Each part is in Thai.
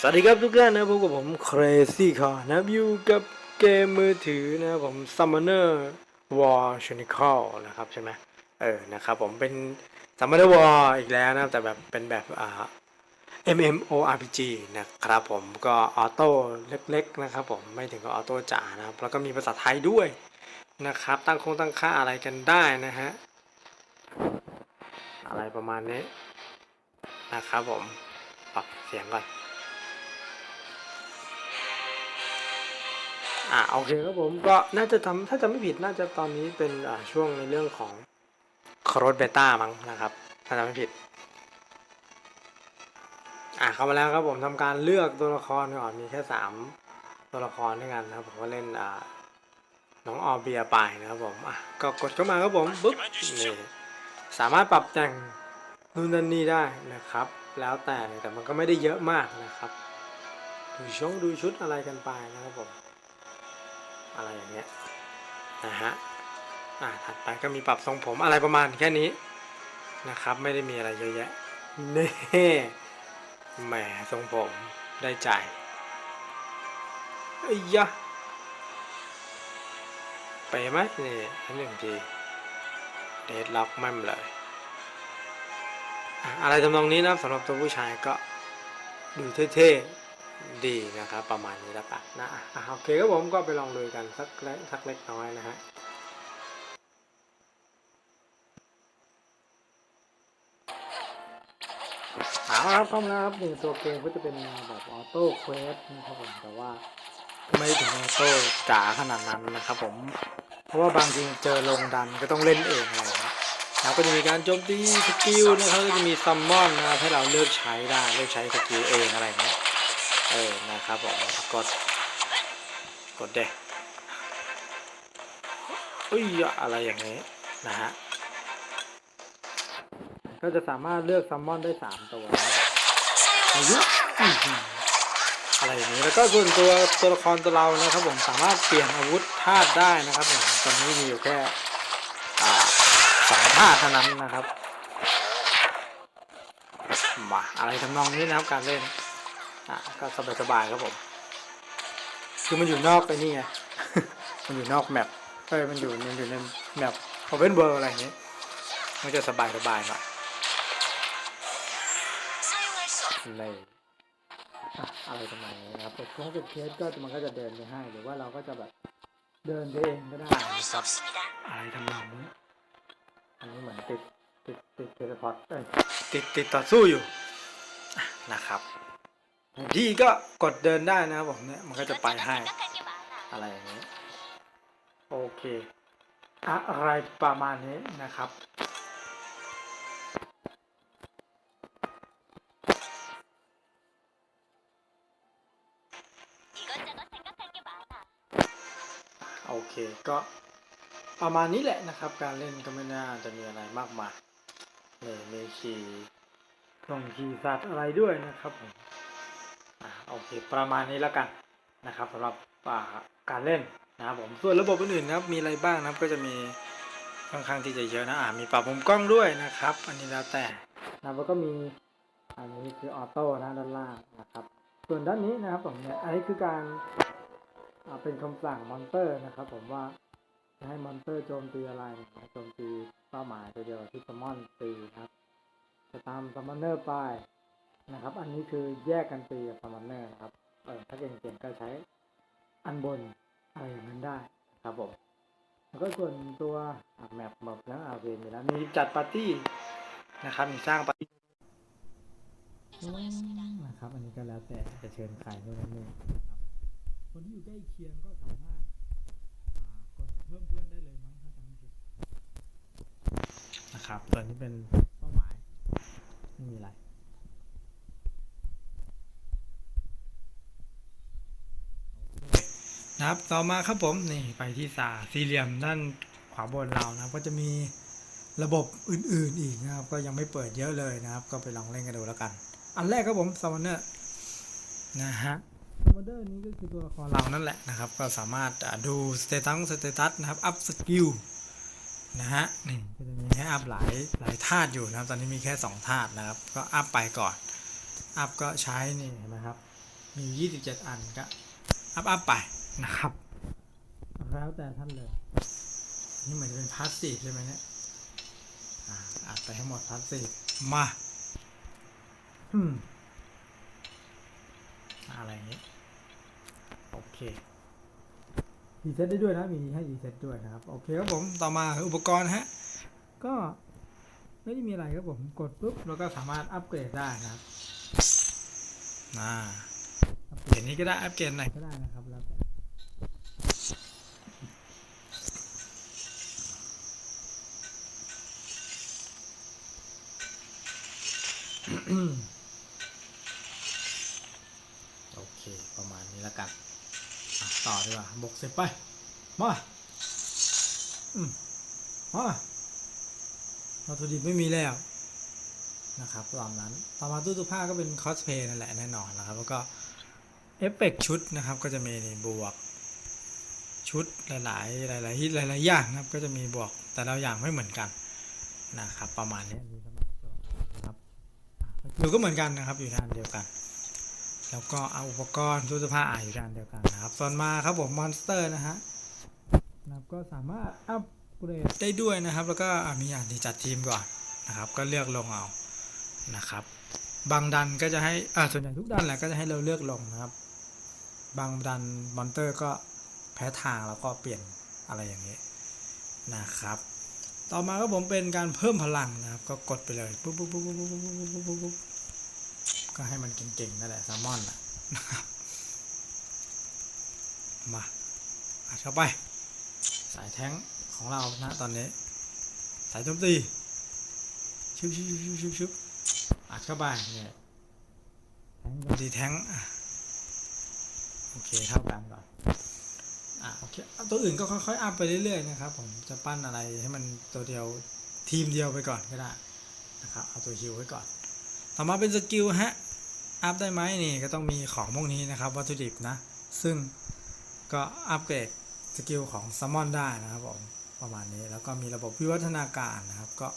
สวัสดีครับทุกท่านนะพบกับผม Crazy Car นะครับอยู่กับเกมมือถือนะครับผม Summoner War Chronicle นะครับใช่ไหมเออนะครับผมเป็น Summoner War อีกแล้วนะครับแต่แบบเป็นแบบอ่า MMORPG นะครับผมก็ออโต้เล็กๆนะครับผมไม่ถึงกับออโต้จ๋านะครับแล้วก็มีภาษาไทยด้วยนะครับตั้งคงตั้งค่าอะไรกันได้นะฮะอะไรประมาณนี้นะครับผมปรับเสียงก่อน อ่าโอเคครับผมก็น่าจะทำถ้าจะไม่ผิดน่าจะตอนนี้เป็นอ่าช่วงในเรื่องของครอสเบต้ามั้งนะครับ ถ้าจำไม่ผิด อ่าเข้ามาแล้วครับผมทำการเลือกตัวละครก่อนมีแค่สามตัวละครด้วยกันนะครับผมก็เล่นอ่าน้องออเบียไปนะครับผมอะก็กดเข้ามาครับผมปุ๊บนี่สามารถปรับแต่งนู่นนั่นนี่ได้นะครับ แล้วแต่แต่มันก็ไม่ได้เยอะมากนะครับ ดูช่องดูชุดอะไรกันไปนะครับผม อะไรอย่างเงี้ยนะฮะอ่าถัดไปก็มีปรับทรงผมอะไรประมาณแค่นี้นะครับ ไม่ได้มีอะไรเยอะแยะเน่แหมทรงผมได้ใจไอ้ยะไปไหมนี่อันหนึ่งทีเดดล็อกแม่มเลยอะไรทำนองนี้นะสำหรับตัวผู้ชายก็ดูเท่ๆ ดีนะครับ ประมาณนี้แล้วกันนะอะโอเคครับผมก็ไปลองดูกันสักเล็กสักเล็กน้อยนะฮะเอาครับเข้ามาครับหนี่งตัวเกมก็จะเป็นแบบออโต้เควสนะครับผมแต่ว่าไม่ถึงออโต้จ๋าขนาดนั้นนะครับผม เพราะว่าบางทีเจอลงดันก็ต้องเล่นเองอะไรอย่างเงี้ยแล้วก็จะมีการโจมตีสกิลนะครับก็จะมีซัมมอนนะครับให้เราเลือกใช้ได้เลือกใช้สกิลเองอะไรอย่างเงี้ย เออ นะครับผมกด กดเดะเอ้ยอะไรอย่างนี้นะฮะ ก็จะสามารถเลือกซัมมอนได้สามตัวอายุอื้ออะไรอย่างนี้ แล้วก็ส่วนตัวตัวละครตัวเรานะครับผมสามารถเปลี่ยนอาวุธธาตุได้นะครับผมตอนนี้มีอยู่แค่อ่าสองธาตุเท่านั้นนะครับมาอะไรทำนองนี้นะครับการเล่น อะก็สบายสบายๆครับผม คือมันอยู่นอกไปนี่ไง มันอยู่นอกแมปเอ้ยมันอยู่มันอยู่ในแมปโอเพนเวิร์อะไรอย่างเงี้ยมันจะสบายสบายๆหน่อยเลยอะอะไรประมาณนี้นะครับแต่ถ้าเกิดเคสก็มันก็จะเดินไปให้หรือว่าเราก็จะแบบเดินไปเองก็ได้นะครับอะไรทำนองนี้อันนี้เหมือนติดติดติดเทเลพอร์ตเอ้ยติดติดต่อสู้อยู่อะนะครับ ที่ก็กดเดินได้นะครับผมเนี่ยมันก็จะไปให้อะไรอย่างนี้โอเค อะไรประมาณนี้นะครับ โอเคก็ประมาณนี้แหละนะครับ การเล่นก็ไม่น่าจะมีอะไรมากมายเลยมีขี่ลงขี่สัตว์อะไรด้วยนะครับผม โอเค ประมาณนี้แล้วกันนะครับสำหรับอ่าการเล่นนะครับผมส่วนระบบอื่นๆนะครับมีอะไรบ้างนะครับก็จะมีค่อนข้างที่จะเยอะนะอ่ามีปรับมุมกล้องด้วยนะครับ อันนี้แล้วแต่นะแล้วก็มีอันนี้คือออโต้นะด้านล่างนะครับ ส่วนด้านนี้นะครับผมเนี่ยอันนี้คือการอ่าเป็นคำสั่งมอนเตอร์นะครับ ผมว่าจะให้มอนเตอร์โจมตีอะไรนะโจมตีเป้าหมายตัวเดียวกับที่ซัมมอนตีนะครับ จะตามซัมมอนเนอร์ไป นะครับ อันนี้คือแยกกันตีกับซัมมอนเนอร์นะครับเออถ้าเก่งๆก็ใช้อันบนอะไรอย่างนั้นได้นะครับผมแล้วก็ส่วนตัวแมปแบบแล้วอาเวนมีแล้วมีจัดปาร์ตี้นะครับ มีสร้างปาร์ตี้นะครับ อันนี้ก็แล้วแต่จะเชิญใครเท่านั้นเองคนที่อยู่ใกล้เคียงก็สามารถกดเพิ่มเพื่อนได้เลยมั้งถ้าจำไม่ผิดนะครับตัวนี้เป็นเป้าหมายไม่มีอะไร นะครับ ต่อมาครับผมนี่ไปที่สาสี่เหลี่ยมด้านขวาบนเรานะครับ ก็จะมีระบบอื่นๆอีกนะครับ ก็ยังไม่เปิดเยอะเลยนะครับ ก็ไปลองเล่นกันดูแล้วกัน อันแรกครับผมซามอนเนอร์นะฮะซามอนเนอร์นี้ก็คือตัวละครเรานั่นแหละนะครับ ก็สามารถดูสเตตัสสเตตัสนะครับอัพสกิลนะฮะนี่ก็จะมีให้อัพหลายหลายธาตุอยู่นะครับ ตอนนี้มีแค่2ธาตุนะครับ ก็อัพไปก่อน อัพก็ใช้นี่เห็นไหมครับ มีอยู่ยี่สิบเจ็ดอันก็อัพอัพไป นะครับ แล้วแต่ท่านเลย นี่เหมือนจะเป็นพาสซีฟใช่ไหมเนี่ยอ่าอัดไปให้หมดพาสซีฟมาอืมอะไรอย่างนี้โอเครีเซ็ตได้ด้วยนะ มีให้รีเซ็ตด้วยนะครับ โอเคครับผม ต่อมาคืออุปกรณ์ฮะ ก็ไม่ได้มีอะไรครับผม กดปุ๊บเราก็สามารถอัปเกรดได้นะครับอ่าอัปเกรดนี้ก็ได้ อัปเกรดไหนก็ได้นะครับแล้วแต่ โอเค ประมาณนี้แล้วกันต่อดีกว่าบกเสร็จไป มาอืมมาวัตถุดิบไม่มีแล้วนะครับตามนั้น ต่อมาตู้ตู้ผ้าก็เป็นคอสเพย์นั่นแหละแน่นอนนะครับ แล้วก็เอฟเฟกต์ชุดนะครับ ก็จะมีนี่บวกชุดหลาย ๆ หลายๆหลาย ๆ อย่างนะครับ ก็จะมีบวกแต่ละอย่างไม่เหมือนกันนะครับ ประมาณนี้ หนูก็เหมือนกันนะครับอยู่ด้านเดียวกัน แล้วก็เอาอุปกรณ์ตู้เสื้อผ้าอ่านอยู่ด้านเดียวกันนะครับส่วนมาครับผมมอนสเตอร์นะฮะนะครับก็สามารถอัพเกรดได้ด้วยนะครับ แล้วก็มีอย่างที่จัดทีมก่อนนะครับ ก็เลือกลงเอานะครับ บางดันก็จะให้อ่าส่วนใหญ่ทุกดันแหละก็จะให้เราเลือกลงนะครับ บางดันมอนเตอร์ก็แพ้ทางแล้วก็เปลี่ยนอะไรอย่างนี้นะครับต่อมาก็ผมเป็นการเพิ่มพลังนะครับ ก็กดไปเลยปุ๊บปุ๊บปุ๊บปุ๊บปุ๊บปุ๊บปุ๊บ ก็ให้มันเก่งๆนั่นแหละแซลมอนนะนะมาอัดเข้าไป สายแท้งของเรานะตอนนี้ สายโจมตีชุบชุบชุบชุบชุบชุบอัดเข้าไปเนี่ยแท้งโจมตีแท้งโอเคเท่ากันก่อนอะโอเคตัวอื่นก็ค่อยๆอัพไปเรื่อยๆนะครับ ผมจะปั้นอะไรให้มันตัวเดียวทีมเดียวไปก่อนก็ได้นะครับเอาตัวฮิวไว้ก่อน ต่อมาเป็นสกิลฮะ อัพได้ไหมนี่ก็ต้องมีของพวกนี้นะครับวัตถุดิบนะ ซึ่งก็อัปเกรดสกิลของซัมมอนได้นะครับผมประมาณนี้แล้วก็มีระบบวิวัฒนาการนะครับก็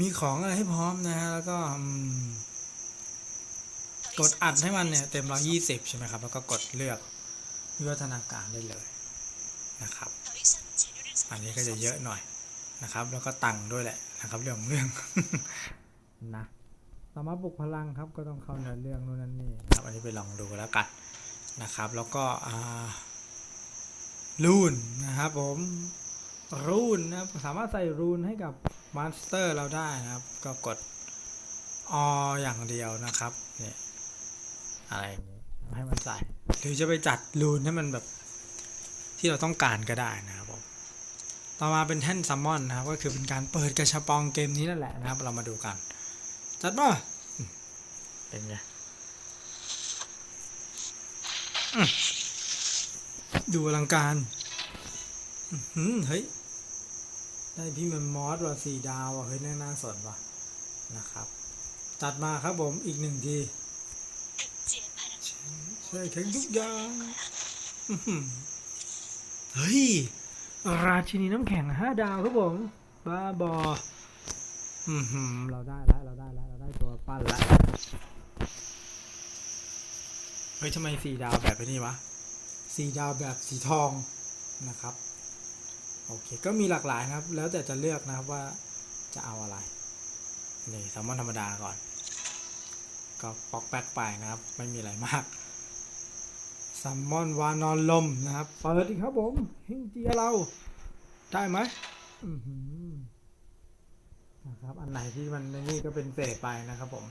มีของอะไรให้พร้อมนะฮะแล้วก็กดอัดให้มันเนี่ยเต็มร้อยี่สิบใช่ไหมครับ แล้วก็กดเลือกวิวัฒนาการได้เลยนะครับ อันนี้ก็จะเยอะหน่อยนะครับ แล้วก็ตังค์ด้วยแหละนะครับเรื่องของเรื่อง นะต่อมารถปลุกพลังครับก็ต้องเข้าในเรื่องนู่นนั่นนี่ครับอันนี้ไปลองดูแล้วกันนะครับ แล้วก็รูนนะครับผมรูนนะครับสามารถใส่รูนให้กับมอนสเตอร์เราได้นะครับ ก็กดออย่างเดียวนะครับเนี่ยอะไรให้มันใส่หรือจะไปจัดรูนให้มันแบบที่เราต้องการก็ได้นะครับผมต่อมาเป็นแท่นซัมมอนนะครับ ก็คือเป็นการเปิดกระชับปองเกมนี้นั่นแหละนะครับ เรามาดูกัน จัดมาอืมเป็นไงอืมดูอลังการอื้อหือเฮ้ย ได้พี่แมมมอสว่ะสี่ดาวว่ะเฮ้ยน่าน่าสนว่ะนะครับ จัดมาครับผมอีกหนึ่งทีใช่แข็งทุกอย่างอื้อหือเฮ้ย ราชินีน้ำแข็งห้าดาวครับผม บ้าบอ อืมหืมเราได้แล้วเราได้แล้วเราได้ตัวปั้นแล้วเฮ้ยทำไมสีดาวแบบนี้วะสีดาวแบบสีทองนะครับโอเคก็มีหลากหลายนะครับ แล้วแต่จะเลือกนะครับว่าจะเอาอะไรนี่แซลมอนธรรมดาก่อน ก็ปอกแป๊กไปนะครับ ไม่มีอะไรมากแซลมอนวานอนลมนะครับเปิดอีกครับผมเฮงเจียเราได้ไหมอือหือ นะครับ อันไหนที่มันนี่ก็เป็นเศษไปนะครับผม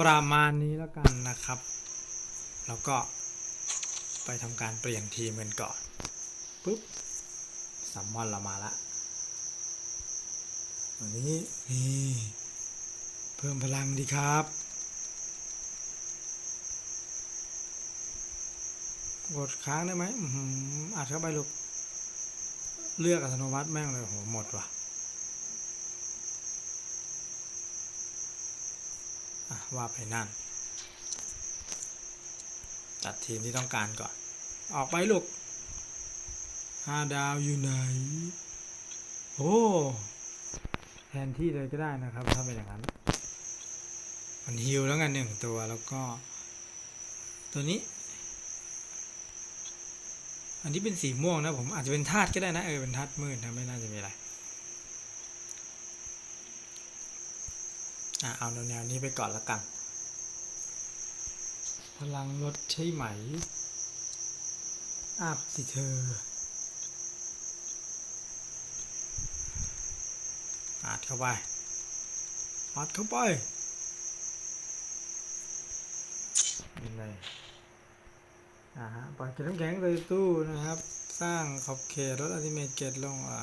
ประมาณนี้แล้วกันนะครับ แล้วก็ไปทำการเปลี่ยนทีมกันก่อนปุ๊บซัมมอนเรามาละวันนี้นี่เพิ่มพลังดีครับกดค้างได้ไหมอัดเข้าไปลูก เลือกอัตโนมัติแม่งเลยโหหมดว่ะว่าไปนั่น จัดทีมที่ต้องการก่อน ออกไปลูกห้าดาวอยู่ไหน โอ้ แทนที่เลยก็ได้นะครับ ถ้าเป็นอย่างนั้น มันฮิวแล้วกันหนึ่งตัวแล้วก็ ตัวนี้ อันนี้เป็นสีม่วงนะผมอาจจะเป็นธาตุก็ได้นะเออเป็นธาตุมืดนะไม่น่าจะมีอะไรอะเอาแนวๆนี้ไปก่อนละกัน พลังลดใช่ไหมอาบสิเธออาดเข้าไปอาดเข้าไปยังไง อ่าฮะปล่อยเกล็ดน้ำแข็งใส่ตู้นะครับ สร้างขอบเขตลดอัติเมทเกตลงอ่า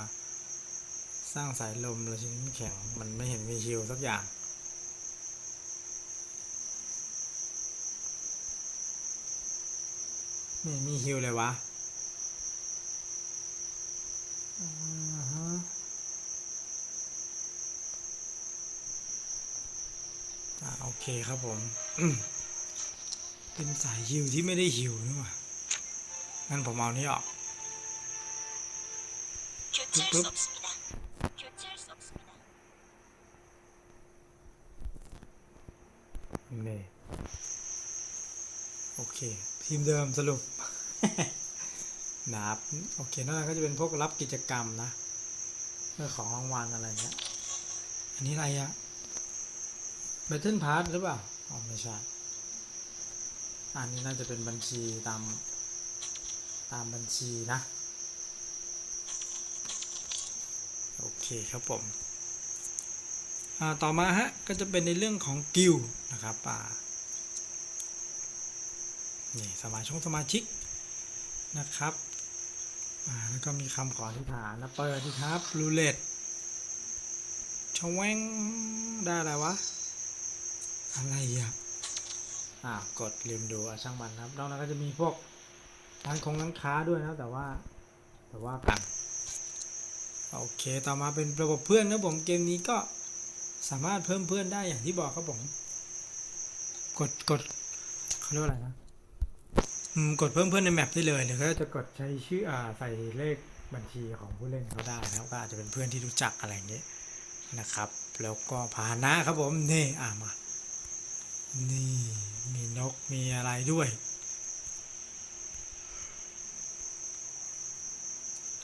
สร้างสายลมเลยชิ้นน้ำแข็งมันไม่เห็นมีฮิวสักอย่างไม่มีฮิวเลยวะอ่าฮะอ่าโอเคครับผม เป็นสายหิวที่ไม่ได้หิวนี่หว่างั้นผมเอานี่ออกปึ๊บนี่โอเค ทีมเดิมสรุปนะครับโอเคนอกนั้นก็จะเป็นพวกรับกิจกรรมนะเรื่องของรางวัลอะไรเงี้ย อันนี้อะไรอะเบตเทิลพาร์ทหรือเปล่าอ๋อไม่ใช่ อันนี้น่าจะเป็นบัญชีตามตามบัญชีนะ โอเคครับผมต่อมาฮะก็จะเป็นในเรื่องของกิลนะครับอ่านี่สมาชิกสมาชิกนะครับแล้วก็มีคำขออธิษฐานนะเปิดดีครับรูเล็ตชวงได้อะไรวะ อะไรอะ อ่ากดลืมดูอะช่างมันครับนอกนั้นก็จะมีพวกร้านคงร้านค้าด้วยนะแต่ว่าแต่ว่ากันโอเคต่อมาเป็นระบบเพื่อนนะผมเกมนี้ก็สามารถเพิ่มเพื่อนได้อย่างที่บอกครับผมกดกดเขาเรียกว่าอะไรนะอืมกดเพิ่มเพื่อนในแมปได้เลยหรือก็จะกดใช้ชื่ออ่าใส่เลขบัญชีของผู้เล่นเขาได้นะครับก็อาจจะเป็นเพื่อนที่รู้จักอะไรอย่างนี้นะครับ แล้วก็พาหนะครับผมนี่อ่ามา นี่มีนกมีอะไรด้วย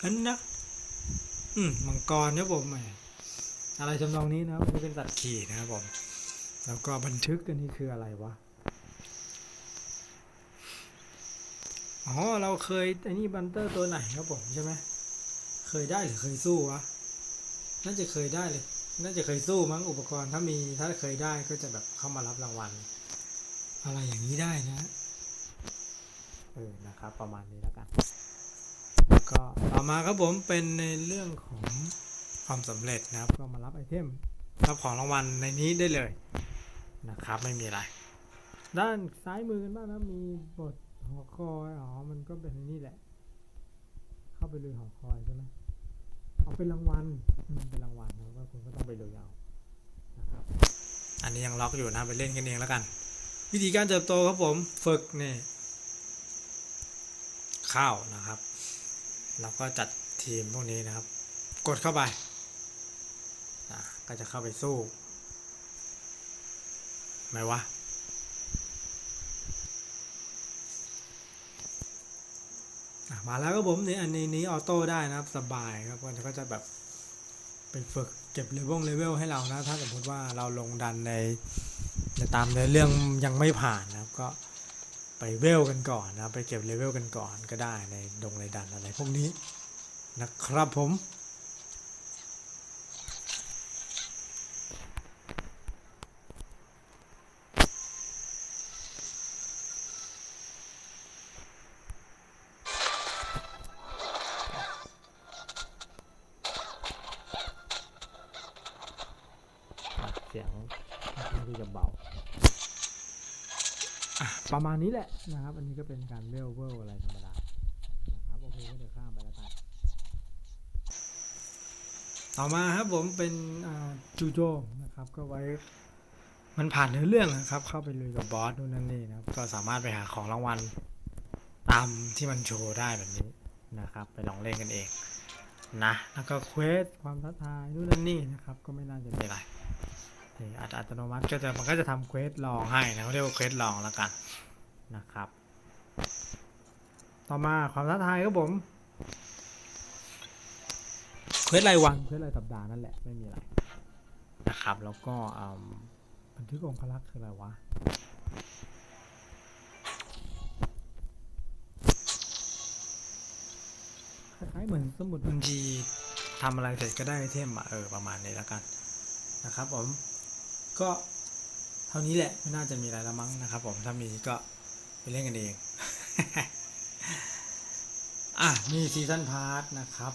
อันนะอืมมังกรนะผมแหมอะไรจำนองนี้นะครันเป็นสัตว์ขี่นะครับผม แล้วก็บันทึกอันนี้คืออะไรวะอ๋อเราเคยไอ้นี่บันเตอร์ตัวไหนครับผมใช่ไหมเคยได้หรือเคยสู้วะน่าจะเคยได้เลย น่าจะเคยสู้มั้งอุปกรณ์ถ้ามีถ้าเคยได้ก็จะแบบเข้ามารับรางวัล อะไรอย่างนี้ได้นะเออนะครับ ประมาณนี้แล้วกัน ก็ต่อมาครับผมเป็นในเรื่องของความสำเร็จนะครับ ก็มารับไอเทมรับของรางวัลในนี้ได้เลยนะครับ ไม่มีอะไร ด้านซ้ายมือกันบ้างนะมีบทหอคอยอ๋อมันก็เป็นนี่แหละ เข้าไปลุยหอคอยใช่ไหม เอาเป็นรางวัลเป็นรางวัลนะว่าคุณก็ต้องไปลุยเอานะครับอันนี้ยังล็อกอยู่นะไปเล่นกันเองแล้วกัน วิธีการเติบโตครับผมฝึกนี่ข้าวนะครับแล้วก็จัดทีมพวกนี้นะครับ กดเข้าไปก็จะเข้าไปสู้ไหมวะ อะ มาแล้วก็ผมนี่อันนี้นี้ออโต้ได้นะครับสบายครับมันก็จะแบบไปฝึกเก็บเลเวลเลเวลให้เรานะ ถ้าสมมติว่าเราลงดันในในตามในเรื่องยังไม่ผ่านนะครับ ก็ไปเวลกันก่อนนะไปเก็บเลเวลกันก่อนก็ได้ในดงในดันอะไรพวกนี้นะครับผม เสียงค่อนข้างที่จะเบาประมาณนี้แหละนะครับ อันนี้ก็เป็นการเวลเวลอะไรธรรมดานะครับโอเคก็เดี๋ยวข้ามไปแล้วกันต่อมาครับผมเป็นจูโจนะครับก็ไว้มันผ่านเนื้อเรื่องนะครับ เข้าไปลุยกับบอสนู่นนั่นนี่นะครับก็สามารถไปหาของรางวัลตามที่มันโชว์ได้แบบนี้นะครับ ไปลองเล่นกันเองนะแล้วก็เควสความท้าทายนู่นนั่นนี่นะครับ ก็ไม่น่าจะมีอะไร อัตอัตโนมัติก็จะมันก็จะทำเควสลองให้นะเขาเรียกว่าเควสลองแล้วกันนะครับ ต่อมาความท้าทายครับผมเควสรายวันเควสรายสัปดาห์นั่นแหละไม่มีอะไรนะครับ แล้วก็อืมบันทึกองคลักษ์คืออะไรวะคล้ายๆเหมือนสมุดบัญชีทำอะไรเสร็จก็ได้ไอเทมอะเออประมาณนี้แล้วกันนะครับผม ก็เท่านี้แหละไม่น่าจะมีอะไรแล้วมั้งนะครับ ผมถ้ามีก็ไปเล่นกันเอง อะนี่ซีซันพาร์ทนะครับ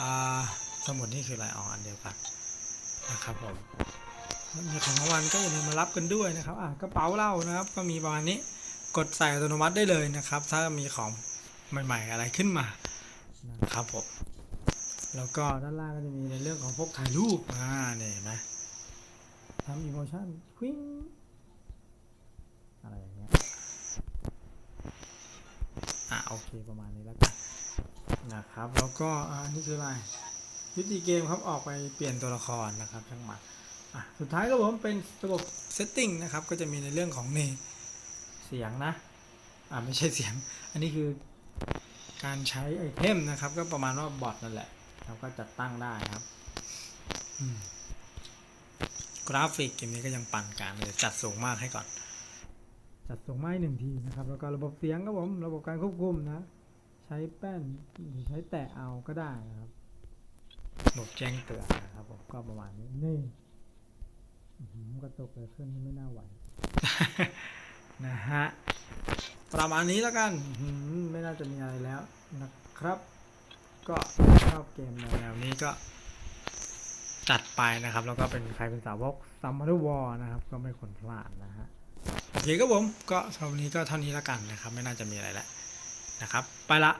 อ่าสมุดนี่คืออะไรอ๋ออันเดียวกันนะครับผมแล้วมีของรางวัลก็อย่าลืมมารับกันด้วยนะครับอะกระเป๋าเรานะครับ ก็มีประมาณนี้กดใส่อัตโนมัติได้เลยนะครับ ถ้ามีของใหม่ ๆ อะไรขึ้นมานะครับผมแล้วก็ด้านล่างก็จะมีในเรื่องของพวกถ่ายรูปอ่าเนี่ยนไหม ทำอีโมชั่นควิ้งอะไรอย่างเงี้ย อะโอเคประมาณนี้แล้วกันนะครับ แล้วก็อ่านี่คืออะไรยุติเกมครับออกไปเปลี่ยนตัวละครนะครับช่างหมันอะสุดท้ายก็ผมเป็นระบบเซตติ้งนะครับ ก็จะมีในเรื่องของนี่เสียงนะ อ่าไม่ใช่เสียง อันนี้คือการใช้ไอเทมนะครับ ก็ประมาณว่าบอทนั่นแหละเราก็จัดตั้งได้ครับ อืม กราฟิกเกมนี้ก็ยังปั่นกลารเลยจัดสูงมากให้ก่อน จัดสูงมากหนึ่งทีนะครับ แล้วก็ระบบเสียงครับผมระบบการควบคุมนะ ใช้แป้นหรือใช้แตะเอาก็ได้นะครับระบบแจ้งเตือนนะครับผมก็ประมาณนี้นี่อื้อหือกระตกเลยเครื่องนี้ไม่น่าไหวนะฮะประมาณนี้แล้วกันอื้อหือไม่น่าจะมีอะไรแล้วนะครับ ก็ชอบเกมแนวๆนี้ก็ จัดไปนะครับ แล้วก็เป็นใครเป็นสาวกซัมมาร์วอร์นะครับ ก็ไม่ควรพลาดนะฮะโอเคครับผมก็สำหรับวันนี้ก็เท่านี้แล้วกันนะครับ ไม่น่าจะมีอะไรแล้วนะครับ ไปละ